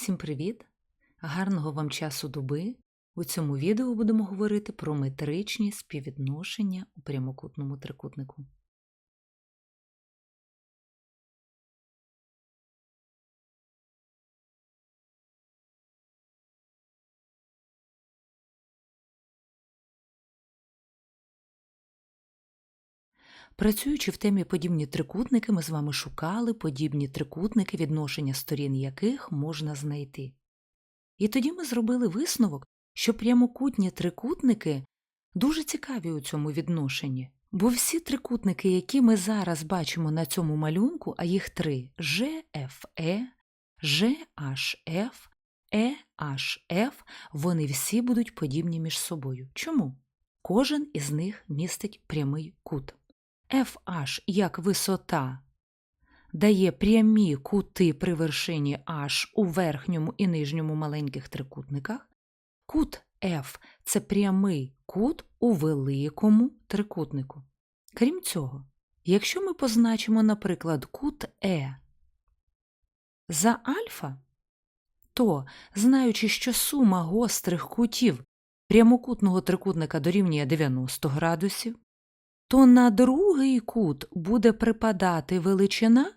Всім привіт! Гарного вам часу доби! У цьому відео будемо говорити про метричні співвідношення у прямокутному трикутнику. Працюючи в темі подібні трикутники, ми з вами шукали подібні трикутники, відношення сторін яких можна знайти. І тоді ми зробили висновок, що прямокутні трикутники дуже цікаві у цьому відношенні, бо всі трикутники, які ми зараз бачимо на цьому малюнку, а їх три GFE, GHF, EHF, вони всі будуть подібні між собою. Чому? Кожен із них містить прямий кут. FH як висота дає прямі кути при вершині H у верхньому і нижньому маленьких трикутниках. Кут F це прямий кут у великому трикутнику. Крім цього, якщо ми позначимо, наприклад, кут Е за альфа, то, знаючи, що сума гострих кутів прямокутного трикутника дорівнює 90 градусів, то на другий кут буде припадати величина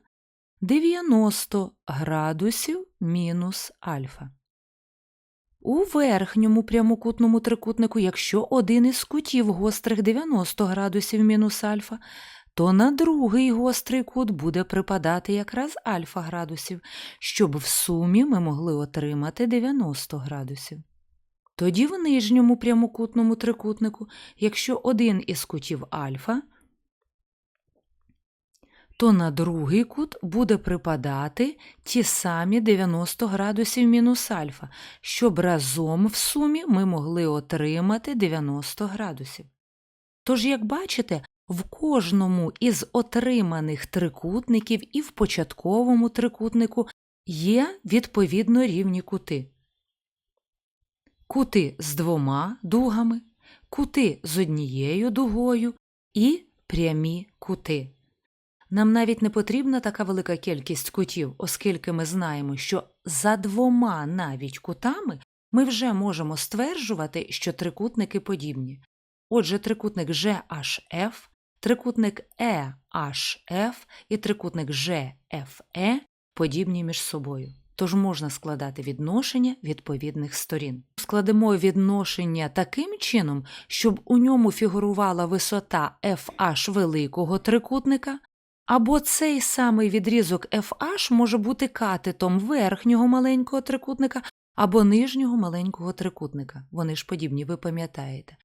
90 градусів мінус альфа. У верхньому прямокутному трикутнику, якщо один із кутів гострих 90 градусів мінус альфа, то на другий гострий кут буде припадати якраз альфа градусів, щоб в сумі ми могли отримати 90 градусів. Тоді в нижньому прямокутному трикутнику, якщо один із кутів альфа, то на другий кут буде припадати ті самі 90 градусів мінус альфа, щоб разом в сумі ми могли отримати 90 градусів. Тож, як бачите, в кожному із отриманих трикутників і в початковому трикутнику є відповідно рівні кути кути з двома дугами, кути з однією дугою і прямі кути. Нам навіть не потрібна така велика кількість кутів, оскільки ми знаємо, що за двома навіть кутами ми вже можемо стверджувати, що трикутники подібні. Отже, трикутник GHF, трикутник EHF і трикутник GFE подібні між собою тож можна складати відношення відповідних сторін. Складемо відношення таким чином, щоб у ньому фігурувала висота FH великого трикутника, або цей самий відрізок FH може бути катетом верхнього маленького трикутника або нижнього маленького трикутника. Вони ж подібні, ви пам'ятаєте.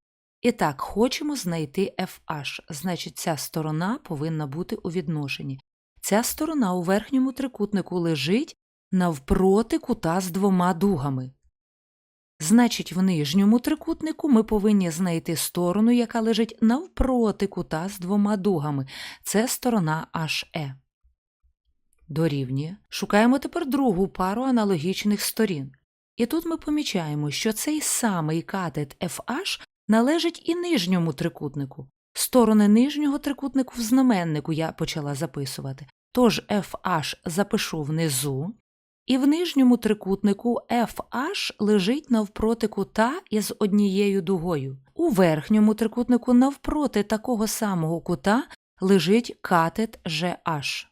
І так, хочемо знайти FH, значить, ця сторона повинна бути у відношенні. Ця сторона у верхньому трикутнику лежить навпроти кута з двома дугами. Значить, в нижньому трикутнику ми повинні знайти сторону, яка лежить навпроти кута з двома дугами. Це сторона HE. Дорівнює. Шукаємо тепер другу пару аналогічних сторін. І тут ми помічаємо, що цей самий катет FH належить і нижньому трикутнику. Сторони нижнього трикутнику в знаменнику я почала записувати. Тож FH запишу внизу, і в нижньому трикутнику FH лежить навпроти кута із однією дугою. У верхньому трикутнику навпроти такого самого кута лежить катет GH.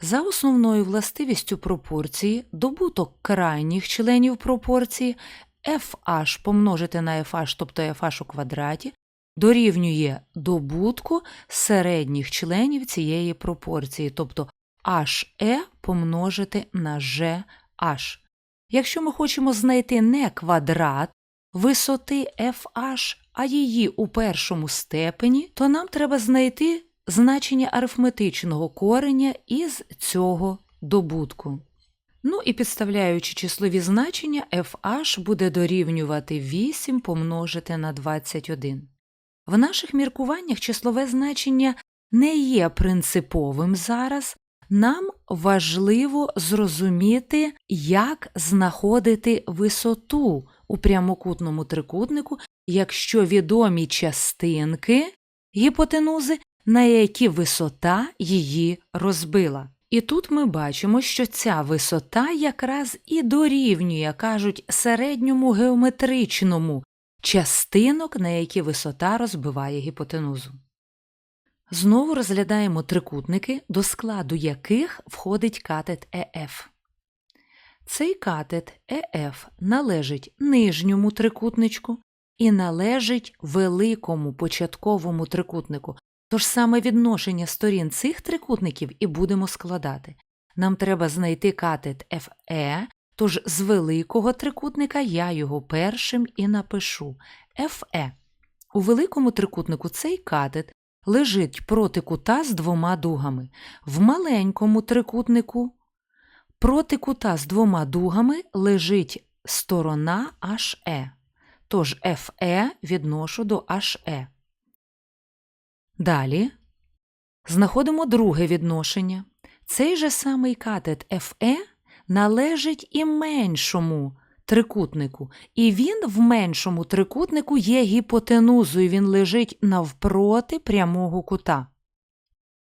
За основною властивістю пропорції добуток крайніх членів пропорції FH помножити на FH, тобто FH у квадраті, дорівнює добутку середніх членів цієї пропорції, тобто HE помножити на GH. Якщо ми хочемо знайти не квадрат висоти FH, а її у першому степені, то нам треба знайти значення арифметичного кореня із цього добутку. Ну і підставляючи числові значення, FH буде дорівнювати 8 помножити на 21. В наших міркуваннях числове значення не є принциповим зараз, нам важливо зрозуміти, як знаходити висоту у прямокутному трикутнику, якщо відомі частинки гіпотенузи, на які висота її розбила. І тут ми бачимо, що ця висота якраз і дорівнює, кажуть, середньому геометричному частинок, на які висота розбиває гіпотенузу. Знову розглядаємо трикутники, до складу яких входить катет ЕФ. Цей катет ЕФ належить нижньому трикутничку і належить великому початковому трикутнику. Тож саме відношення сторін цих трикутників і будемо складати. Нам треба знайти катет FE, тож з великого трикутника я його першим і напишу FE. У великому трикутнику цей катет лежить проти кута з двома дугами. В маленькому трикутнику проти кута з двома дугами лежить сторона HE. Тож FE відношу до HE. Далі знаходимо друге відношення. Цей же самий катет FE належить і меншому трикутнику, і він в меншому трикутнику є гіпотенузою, він лежить навпроти прямого кута.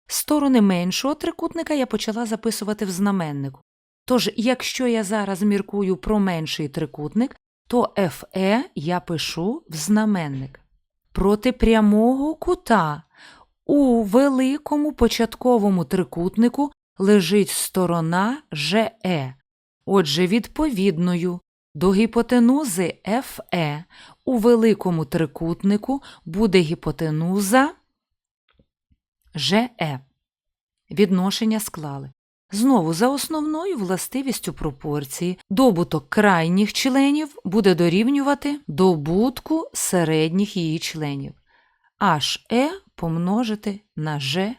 Сторони меншого трикутника я почала записувати в знаменнику. Тож, якщо я зараз міркую про менший трикутник, то FE я пишу в знаменник. Проти прямого кута у великому початковому трикутнику лежить сторона ЖЕ. Отже, відповідною до гіпотенузи FE у великому трикутнику буде гіпотенуза ЖЕ. Відношення склали. Знову за основною властивістю пропорції добуток крайніх членів буде дорівнювати добутку середніх її членів. HE помножити на ЖЕ.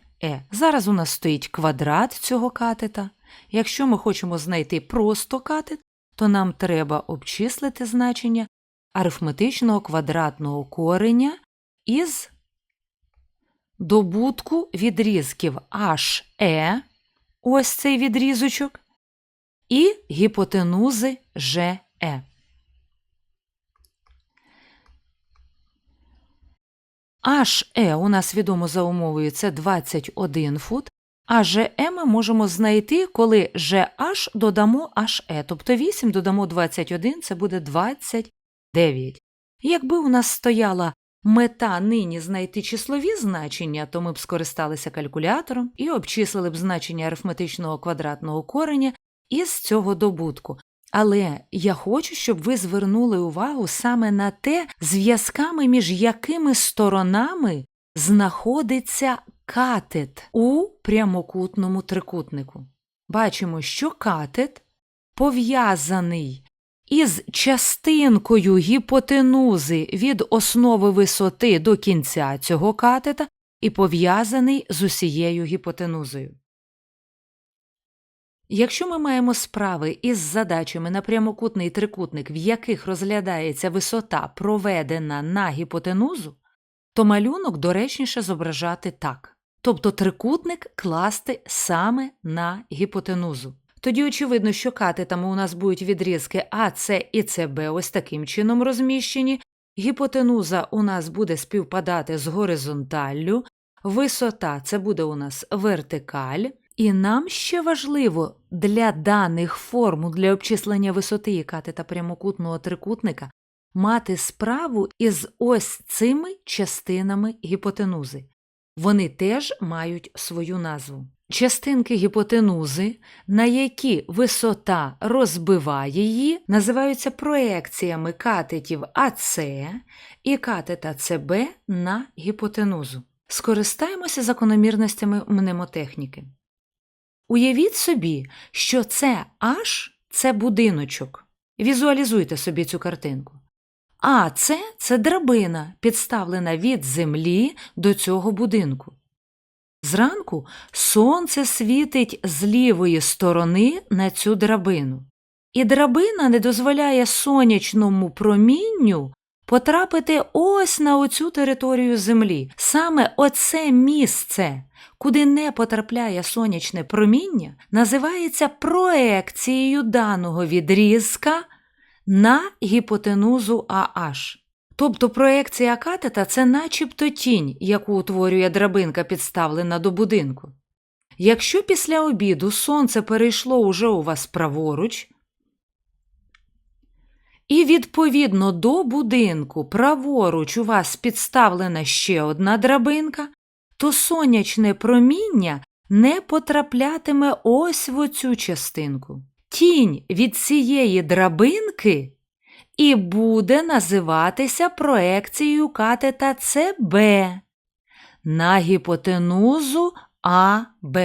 Зараз у нас стоїть квадрат цього катета. Якщо ми хочемо знайти просто катет, то нам треба обчислити значення арифметичного квадратного кореня із добутку відрізків HE, ось цей відрізочок, і гіпотенузи ЖЕ. HE у нас відомо за умовою це 21 фут, а ЖЕ ми можемо знайти, коли GH додамо HE, тобто 8 додамо 21, це буде 29. Якби у нас стояла мета нині знайти числові значення, то ми б скористалися калькулятором і обчислили б значення арифметичного квадратного кореня із цього добутку. Але я хочу, щоб ви звернули увагу саме на те, зв'язками, між якими сторонами знаходиться катет у прямокутному трикутнику. Бачимо, що катет пов'язаний із частинкою гіпотенузи від основи висоти до кінця цього катета і пов'язаний з усією гіпотенузою. Якщо ми маємо справи із задачами на прямокутний трикутник, в яких розглядається висота, проведена на гіпотенузу, то малюнок доречніше зображати так. Тобто трикутник класти саме на гіпотенузу. Тоді очевидно, що катетами у нас будуть відрізки АС і СБ ось таким чином розміщені, гіпотенуза у нас буде співпадати з горизонталлю, висота це буде у нас вертикаль. І нам ще важливо для даних формул для обчислення висоти і катета прямокутного трикутника мати справу із ось цими частинами гіпотенузи. Вони теж мають свою назву. Частинки гіпотенузи, на які висота розбиває її, називаються проекціями катетів АС і катета СБ на гіпотенузу. Скористаємося закономірностями мнемотехніки. Уявіть собі, що це H – це будиночок. Візуалізуйте собі цю картинку. А це це драбина, підставлена від землі до цього будинку. Зранку сонце світить з лівої сторони на цю драбину, і драбина не дозволяє сонячному промінню потрапити ось на оцю територію землі. Саме оце місце, куди не потрапляє сонячне проміння, називається проекцією даного відрізка на гіпотенузу AH. Тобто проекція катета це начебто тінь, яку утворює драбинка, підставлена до будинку. Якщо після обіду сонце перейшло уже у вас праворуч, і відповідно до будинку праворуч у вас підставлена ще одна драбинка, то сонячне проміння не потраплятиме ось в оцю частинку. Тінь від цієї драбинки і буде називатися проекцією катета ЦБ на гіпотенузу АБ.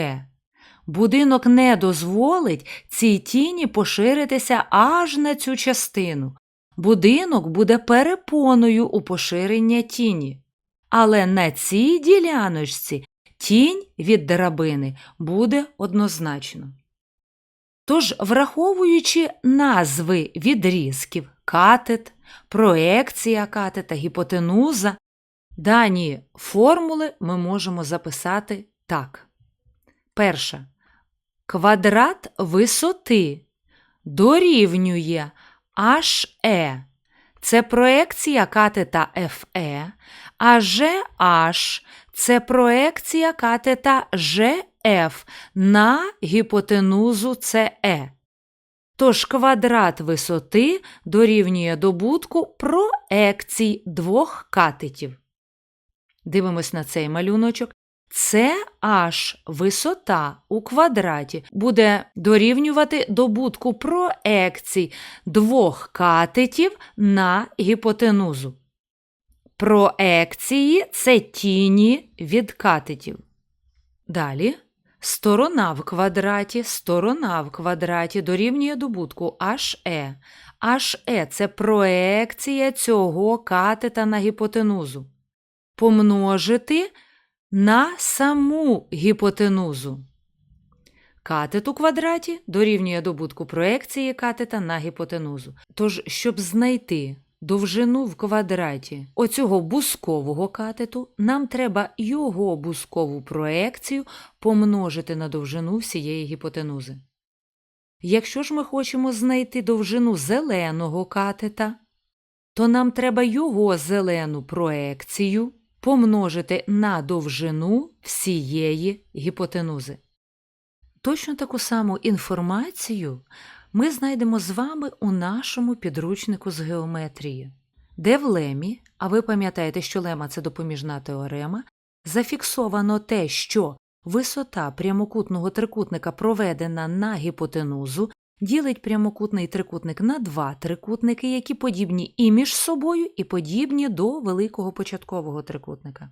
Будинок не дозволить цій тіні поширитися аж на цю частину. Будинок буде перепоною у поширення тіні. Але на цій діляночці тінь від драбини буде однозначно. Тож, враховуючи назви відрізків катет, проекція катета, гіпотенуза, дані формули ми можемо записати так. Перша. Квадрат висоти дорівнює HE. Це проекція катета FE, а GH – це проекція катета GF на гіпотенузу CE. Тож квадрат висоти дорівнює добутку проекцій двох катетів. Дивимось на цей малюночок. Це аж висота у квадраті буде дорівнювати добутку проекцій двох катетів на гіпотенузу. Проекції це тіні від катетів. Далі сторона в квадраті, сторона в квадраті дорівнює добутку HE. HE – це проекція цього катета на гіпотенузу. Помножити на саму гіпотенузу. Катет у квадраті дорівнює добутку проекції катета на гіпотенузу. Тож, щоб знайти довжину в квадраті оцього бускового катету, нам треба його бускову проекцію помножити на довжину всієї гіпотенузи. Якщо ж ми хочемо знайти довжину зеленого катета, то нам треба його зелену проекцію помножити на довжину всієї гіпотенузи. Точно таку саму інформацію ми знайдемо з вами у нашому підручнику з геометрії, де в лемі, а ви пам'ятаєте, що лема це допоміжна теорема, зафіксовано те, що висота прямокутного трикутника проведена на гіпотенузу, ділить прямокутний трикутник на два трикутники, які подібні і між собою, і подібні до великого початкового трикутника.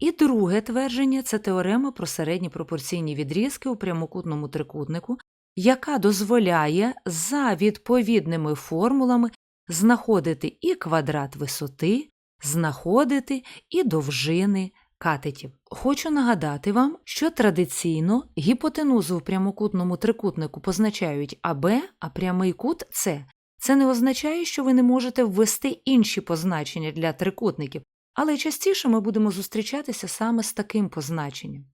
І друге твердження це теорема про середні пропорційні відрізки у прямокутному трикутнику, яка дозволяє за відповідними формулами знаходити і квадрат висоти, знаходити і довжини катетів. Хочу нагадати вам, що традиційно гіпотенузу в прямокутному трикутнику позначають АБ, а прямий кут С. Це не означає, що ви не можете ввести інші позначення для трикутників, але частіше ми будемо зустрічатися саме з таким позначенням.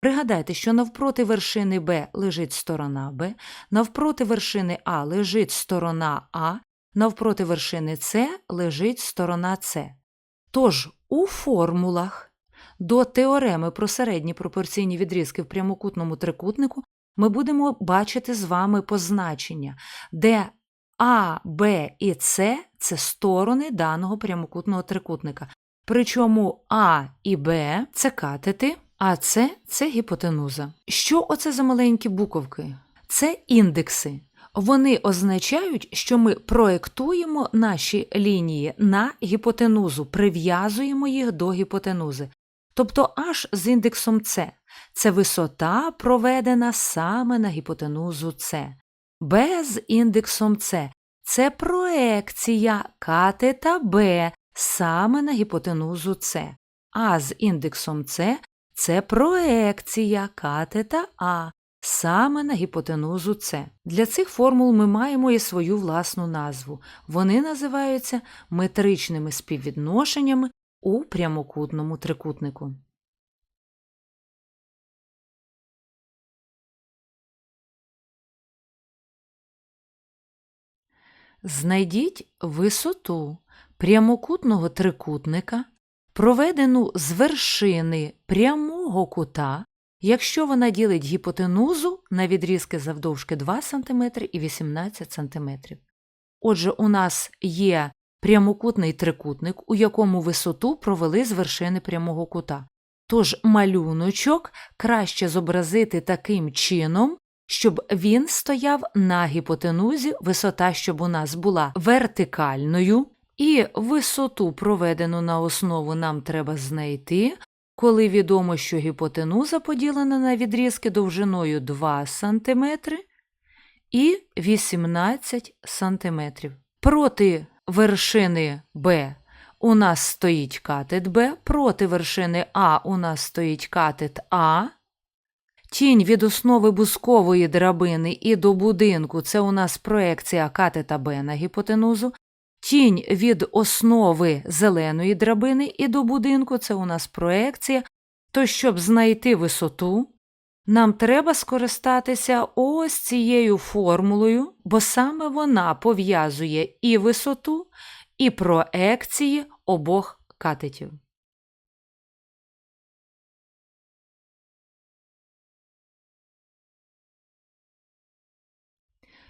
Пригадайте, що навпроти вершини Б лежить сторона Б, навпроти вершини А лежить сторона А, навпроти вершини С лежить сторона С. Тож у формулах до теореми про середні пропорційні відрізки в прямокутному трикутнику ми будемо бачити з вами позначення, де А, Б і С це сторони даного прямокутного трикутника. Причому А і Б це катети, а С це гіпотенуза. Що оце за маленькі буковки? Це індекси. Вони означають, що ми проєктуємо наші лінії на гіпотенузу, прив'язуємо їх до гіпотенузи. Тобто аж з індексом С. Це висота, проведена саме на гіпотенузу С. Б з індексом С. Це проекція катета Б саме на гіпотенузу С. А з індексом С це проекція катета А саме на гіпотенузу С. Для цих формул ми маємо і свою власну назву. Вони називаються метричними співвідношеннями у прямокутному трикутнику. Знайдіть висоту прямокутного трикутника, проведену з вершини прямого кута якщо вона ділить гіпотенузу на відрізки завдовжки 2 см і 18 см. Отже, у нас є прямокутний трикутник, у якому висоту провели з вершини прямого кута. Тож малюночок краще зобразити таким чином, щоб він стояв на гіпотенузі, висота, щоб у нас була вертикальною, і висоту, проведену на основу, нам треба знайти, коли відомо, що гіпотенуза поділена на відрізки довжиною 2 см і 18 см. Проти вершини Б у нас стоїть катет Б, проти вершини А у нас стоїть катет А. Тінь від основи бускової драбини і до будинку це у нас проекція катета Б на гіпотенузу. Тінь від основи зеленої драбини і до будинку це у нас проекція. То щоб знайти висоту, нам треба скористатися ось цією формулою, бо саме вона пов'язує і висоту, і проекції обох катетів.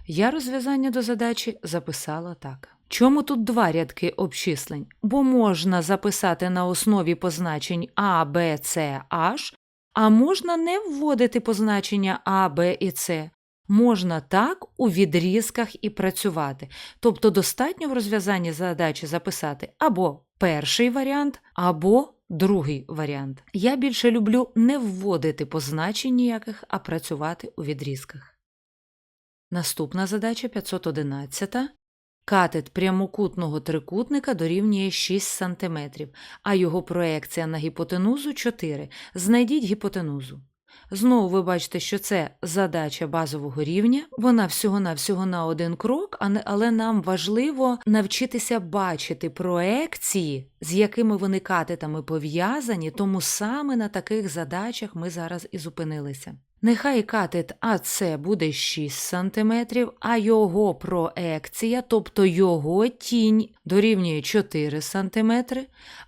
Я розв'язання до задачі записала так. Чому тут два рядки обчислень? Бо можна записати на основі позначень А, Б, С, H, а можна не вводити позначення А, Б і С. Можна так у відрізках і працювати. Тобто достатньо в розв'язанні задачі записати або перший варіант, або другий варіант. Я більше люблю не вводити позначень ніяких, а працювати у відрізках. Наступна задача 511. Катет прямокутного трикутника дорівнює 6 см, а його проекція на гіпотенузу 4. Знайдіть гіпотенузу. Знову ви бачите, що це задача базового рівня, вона всього-навсього на один крок, але нам важливо навчитися бачити проекції, з якими вони катетами пов'язані, тому саме на таких задачах ми зараз і зупинилися. Нехай катет АС буде 6 см, а його проекція, тобто його тінь, дорівнює 4 см,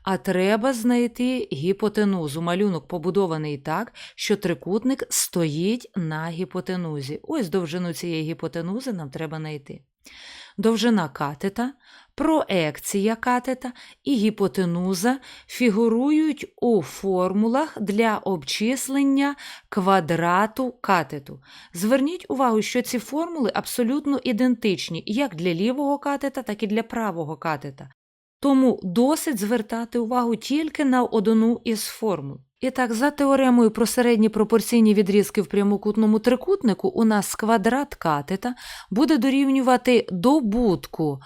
а треба знайти гіпотенузу. Малюнок побудований так, що трикутник стоїть на гіпотенузі. Ось довжину цієї гіпотенузи нам треба знайти. Довжина катета, проекція катета і гіпотенуза фігурують у формулах для обчислення квадрату катету. Зверніть увагу, що ці формули абсолютно ідентичні як для лівого катета, так і для правого катета. Тому досить звертати увагу тільки на одну із формул. І так, за теоремою про середні пропорційні відрізки в прямокутному трикутнику у нас квадрат катета буде дорівнювати добутку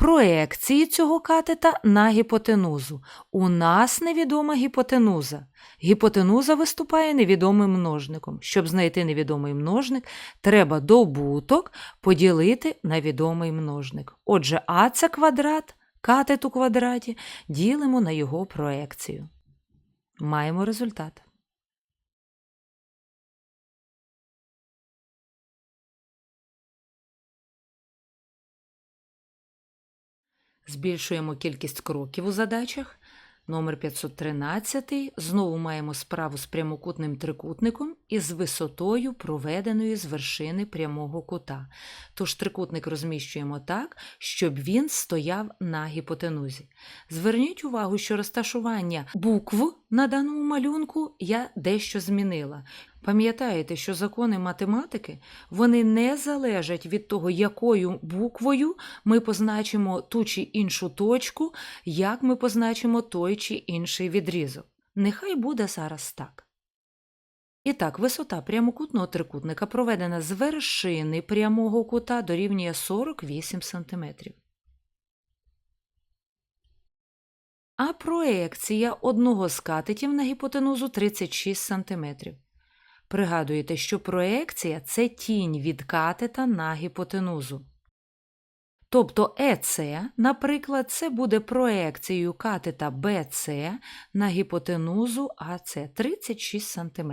проекції цього катета на гіпотенузу. У нас невідома гіпотенуза. Гіпотенуза виступає невідомим множником. Щоб знайти невідомий множник, треба добуток поділити на відомий множник. Отже, а це квадрат, катет у квадраті, ділимо на його проекцію. Маємо результат. Збільшуємо кількість кроків у задачах. Номер 513. Знову маємо справу з прямокутним трикутником із висотою, проведеною з вершини прямого кута. Тож трикутник розміщуємо так, щоб він стояв на гіпотенузі. Зверніть увагу, що розташування букв на даному малюнку я дещо змінила. Пам'ятаєте, що закони математики вони не залежать від того, якою буквою ми позначимо ту чи іншу точку, як ми позначимо той чи інший відрізок. Нехай буде зараз так. І так, висота прямокутного трикутника проведена з вершини прямого кута дорівнює 48 см. А проекція одного з катетів на гіпотенузу 36 см. Пригадуєте, що проекція це тінь від катета на гіпотенузу. Тобто ЕЦ, наприклад, це буде проекцією катета БЦ на гіпотенузу АЦ 36 см.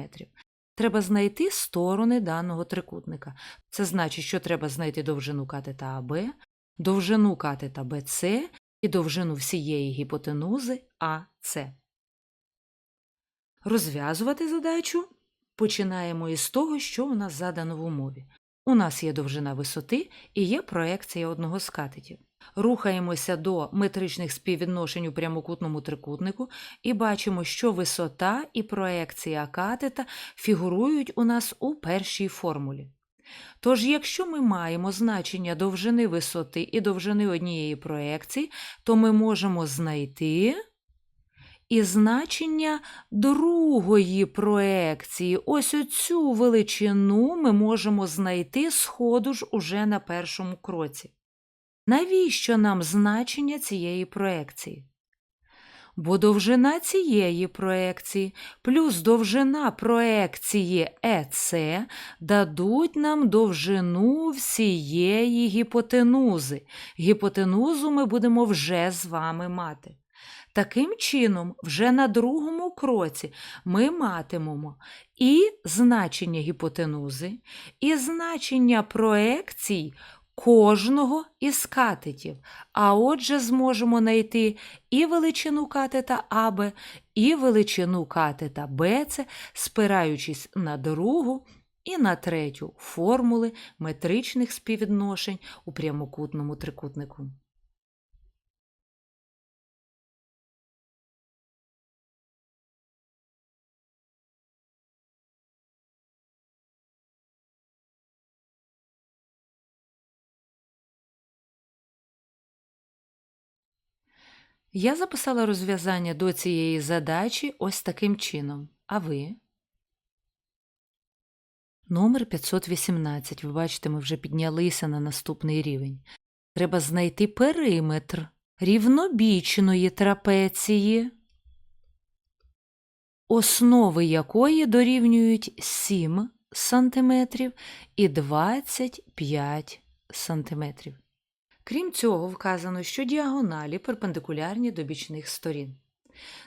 Треба знайти сторони даного трикутника. Це значить, що треба знайти довжину катета АБ, довжину катета БЦ і довжину всієї гіпотенузи АЦ. Розв'язувати задачу Починаємо із того, що у нас задано в умові. У нас є довжина висоти і є проекція одного з катетів. Рухаємося до метричних співвідношень у прямокутному трикутнику і бачимо, що висота і проекція катета фігурують у нас у першій формулі. Тож, якщо ми маємо значення довжини висоти і довжини однієї проекції, то ми можемо знайти і значення другої проекції. Ось оцю величину ми можемо знайти сходу ж уже на першому кроці. Навіщо нам значення цієї проекції? Бо довжина цієї проекції плюс довжина проекції ЕЦ дадуть нам довжину всієї гіпотенузи. Гіпотенузу ми будемо вже з вами мати. Таким чином, вже на другому кроці ми матимемо і значення гіпотенузи, і значення проекцій кожного із катетів. А отже, зможемо знайти і величину катета АБ, і величину катета БЦ, спираючись на другу і на третю формули метричних співвідношень у прямокутному трикутнику. Я записала розв'язання до цієї задачі ось таким чином. А ви? Номер 518. Ви бачите, ми вже піднялися на наступний рівень. Треба знайти периметр рівнобічної трапеції, основи якої дорівнюють 7 см і 25 см. Крім цього, вказано, що діагоналі перпендикулярні до бічних сторін.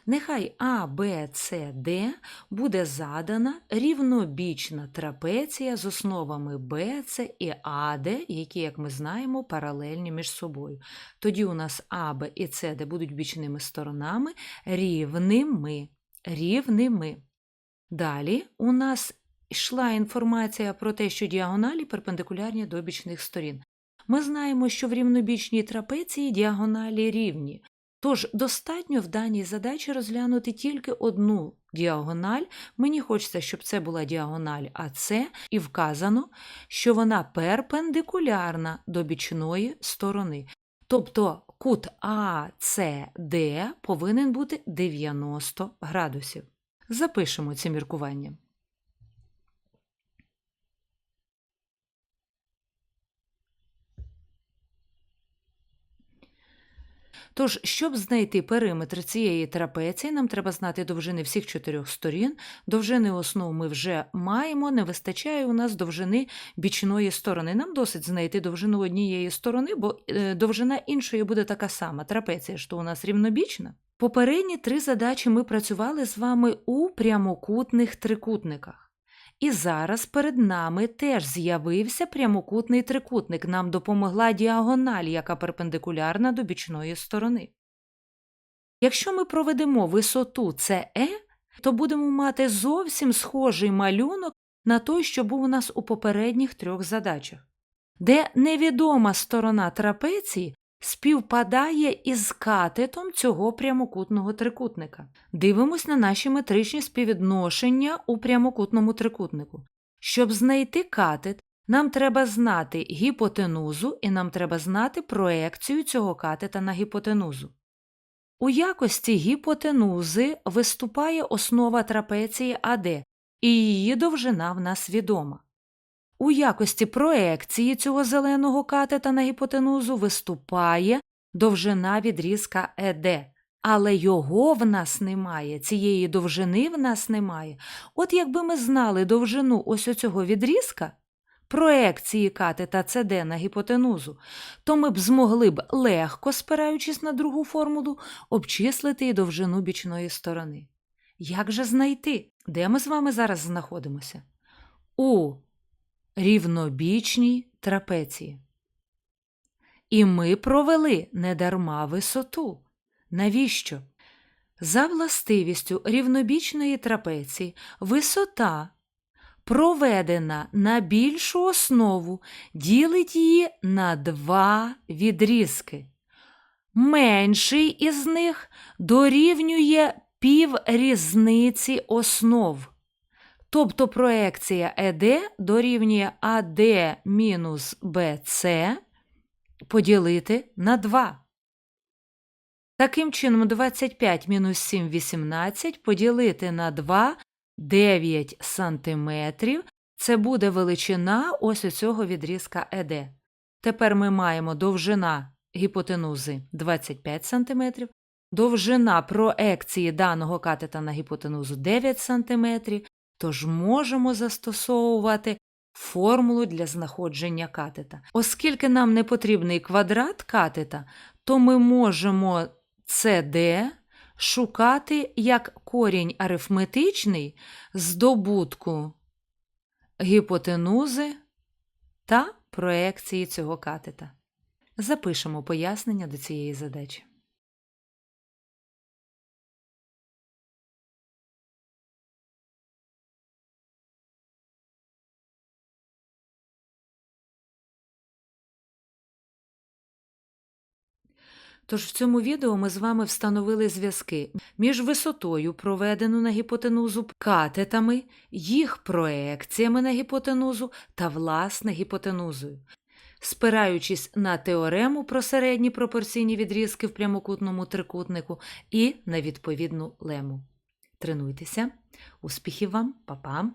Нехай А, Б, С, Д буде задана рівнобічна трапеція з основами Б, С і АД, які, як ми знаємо, паралельні між собою. Тоді у нас А, Б і С, Д будуть бічними сторонами рівними. рівними. Далі у нас йшла інформація про те, що діагоналі перпендикулярні до бічних сторін. Ми знаємо, що в рівнобічній трапеції діагоналі рівні. Тож достатньо в даній задачі розглянути тільки одну діагональ. Мені хочеться, щоб це була діагональ АС, і вказано, що вона перпендикулярна до бічної сторони. Тобто кут АЦД повинен бути 90 градусів. Запишемо ці міркування. Тож, щоб знайти периметр цієї трапеції, нам треба знати довжини всіх чотирьох сторін. Довжини основ ми вже маємо, не вистачає у нас довжини бічної сторони. Нам досить знайти довжину однієї сторони, бо е, довжина іншої буде така сама. Трапеція що у нас рівнобічна. Попередні три задачі ми працювали з вами у прямокутних трикутниках. І зараз перед нами теж з'явився прямокутний трикутник. Нам допомогла діагональ, яка перпендикулярна до бічної сторони. Якщо ми проведемо висоту CE, то будемо мати зовсім схожий малюнок на той, що був у нас у попередніх трьох задачах, де невідома сторона трапеції співпадає із катетом цього прямокутного трикутника. Дивимось на наші метричні співвідношення у прямокутному трикутнику. Щоб знайти катет, нам треба знати гіпотенузу і нам треба знати проекцію цього катета на гіпотенузу. У якості гіпотенузи виступає основа трапеції АД, і її довжина в нас відома. У якості проекції цього зеленого катета на гіпотенузу виступає довжина відрізка ЕД, але його в нас немає, цієї довжини в нас немає. От якби ми знали довжину ось оцього відрізка, проекції катета СД на гіпотенузу, то ми б змогли б легко, спираючись на другу формулу, обчислити і довжину бічної сторони. Як же знайти, де ми з вами зараз знаходимося? У рівнобічній трапеції. І ми провели недарма висоту. Навіщо? За властивістю рівнобічної трапеції висота проведена на більшу основу, ділить її на два відрізки. Менший із них дорівнює піврізниці основ. Тобто проекція ЕД дорівнює АД мінус БЦ поділити на 2. Таким чином, 25 мінус 7 – 18 поділити на 2 – 9 сантиметрів. Це буде величина ось у цього відрізка ЕД. Тепер ми маємо довжина гіпотенузи 25 см, довжина проекції даного катета на гіпотенузу 9 см, тож можемо застосовувати формулу для знаходження катета. Оскільки нам не потрібний квадрат катета, то ми можемо CD шукати як корінь арифметичний з добутку гіпотенузи та проекції цього катета. Запишемо пояснення до цієї задачі. Тож в цьому відео ми з вами встановили зв'язки між висотою, проведену на гіпотенузу, катетами, їх проекціями на гіпотенузу та власне гіпотенузою. Спираючись на теорему про середні пропорційні відрізки в прямокутному трикутнику і на відповідну лему. Тренуйтеся. Успіхів вам, Па-па!